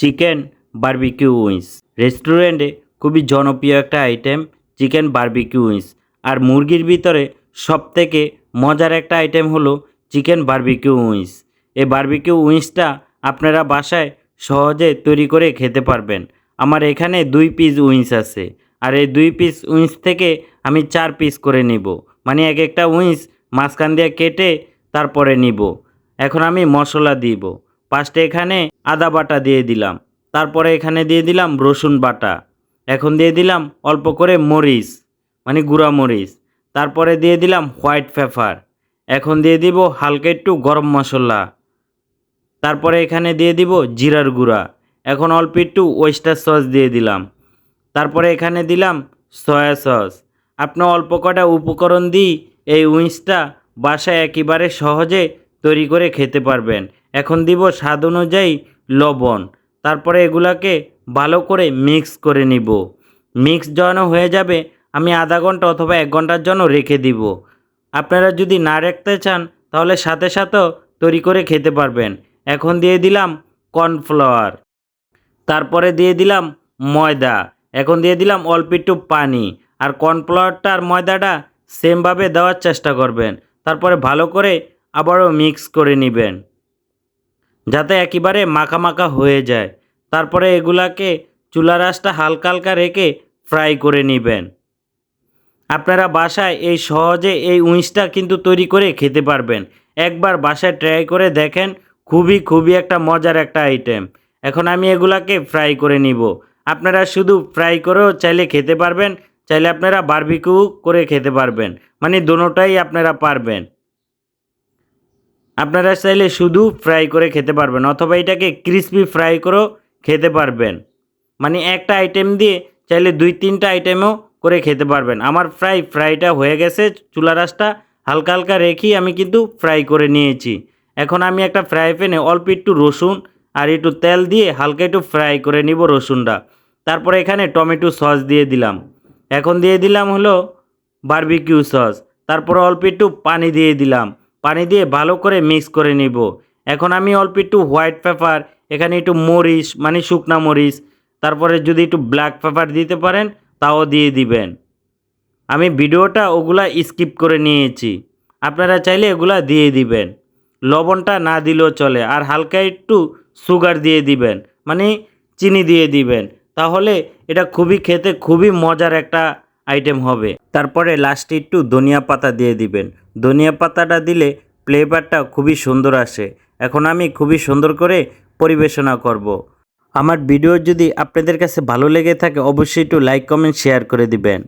Chicken barbecue wings. রেস্টুরেন্টে খুবই জনপ্রিয় একটা আইটেম, চিকেন বারবিকিউ উইংস। আর মুরগির ভিতরে সবথেকে মজার একটা আইটেম হলো চিকেন বারবিকিউ উইংস। এই বারবিকিউ উইংসটা আপনারা বাসায় সহজে তৈরি করে খেতে পারবেন। আমার এখানে দুই পিস উইংস আছে। আর এই দুই পিস উইংস থেকে আমি চার পিস করে নিব। মানে এক একটা উইংস মাঝখান দিয়ে কেটে তারপরে নিব। এখন আমি মশলা দিব। ফার্স্টে এখানে আদা বাটা দিয়ে দিলাম। তারপরে এখানে দিয়ে দিলাম রসুন বাটা। এখন দিয়ে দিলাম অল্প করে মরিচ মানে গুঁড়া মরিচ। তারপরে দিয়ে দিলাম হোয়াইট পেপার। এখন দিয়ে দিব হালকা একটু গরম মশলা। তারপরে এখানে দিয়ে দিব জিরার গুঁড়া। এখন অল্প একটু ওয়েস্টার সস দিয়ে দিলাম। তারপরে এখানে দিলাম সয়া সস। আপনি অল্প কটা উপকরণ দিই এই উইংসটা বাসায় একেবারে সহজে তৈরি করে খেতে পারবেন। এখন দিব স্বাদ অনুযায়ী লবণ। তারপরে এগুলাকে ভালো করে মিক্স করে নিব। মিক্স যখন হয়ে যাবে, আমি আধা ঘণ্টা অথবা এক ঘণ্টার জন্য রেখে দিব। আপনারা যদি না রাখতে চান, তাহলে সাথে সাথেও তৈরি করে খেতে পারবেন। এখন দিয়ে দিলাম কর্নফ্লাওয়ার। তারপরে দিয়ে দিলাম ময়দা। এখন দিয়ে দিলাম অল্প একটু পানি। আর কর্নফ্লাওয়ারটা আর ময়দাটা সেমভাবে দেওয়ার চেষ্টা করবেন। তারপরে ভালো করে আবারও মিক্স করে নেবেন। যাতে একেবারে মাখা হয়ে যায়। তারপরে এগুলাকে চুলার রাসটা হালকা হালকা রেখে ফ্রাই করে নেবেন। আপনারা বাসায় এই সহজে এই উইংসটা কিন্তু তৈরি করে খেতে পারবেন। একবার বাসায় ট্রাই করে দেখেন, খুবই খুবই একটা মজার একটা আইটেম। এখন আমি এগুলাকে ফ্রাই করে নিব। আপনারা শুধু ফ্রাই করেও চাইলে খেতে পারবেন, চাইলে আপনারা বারবিকিউ করে খেতে পারবেন। মানে দোনোটাই আপনারা পারবেন। আপনারা চাইলে শুধু ফ্রাই করে খেতে পারবেন, অথবা এটাকে ক্রিসপি ফ্রাই করেও খেতে পারবেন। মানে একটা আইটেম দিয়ে চাইলে দুই তিনটা আইটেমও করে খেতে পারবেন। আমার ফ্রাই ফ্রাইটা হয়ে গেছে চুলা রাসটা হালকা হালকা রেখেই আমি কিন্তু ফ্রাই করে নিয়েছি। এখন আমি একটা ফ্রাই প্যানে অল্প একটু রসুন আর একটু তেল দিয়ে হালকা একটু ফ্রাই করে নিব রসুনটা। তারপরে এখানে টমেটো সস দিয়ে দিলাম। এখন দিয়ে দিলাম হলো বারবিকিউ সস। তারপরে অল্প একটু পানি দিয়ে দিলাম। পানি দিয়ে ভালো করে মিক্স করে নিব। এখন আমি অল্প একটু হোয়াইট পেপার, এখানে একটু মরিচ মানে শুকনা মরিচ, তারপরে যদি একটু ব্ল্যাক পেপার দিতে পারেন, তাও দিয়ে দিবেন। আমি ভিডিওটা ওগুলা স্কিপ করে নিয়েছি। আপনারা চাইলে এগুলা দিয়ে দিবেন। লবণটা না দিলেও চলে, আর হালকা একটু সুগার দিয়ে দিবেন মানে চিনি দিয়ে দিবেন। তাহলে এটা খুবই খেতে খুবই মজার একটা আইটেম হবে। তারপরে লাস্টে একটু ধনিয়া পাতা দিয়ে দিবেন। ধনিয়া পাতাটা দিলে ফ্লেভারটা খুবই সুন্দর আসে এখন আমি খুবই সুন্দর করে পরিবেশনা করব। আমার ভিডিও যদি আপনাদের কাছে ভালো লেগে থাকে, অবশ্যই একটু লাইক কমেন্ট শেয়ার করে দিবেন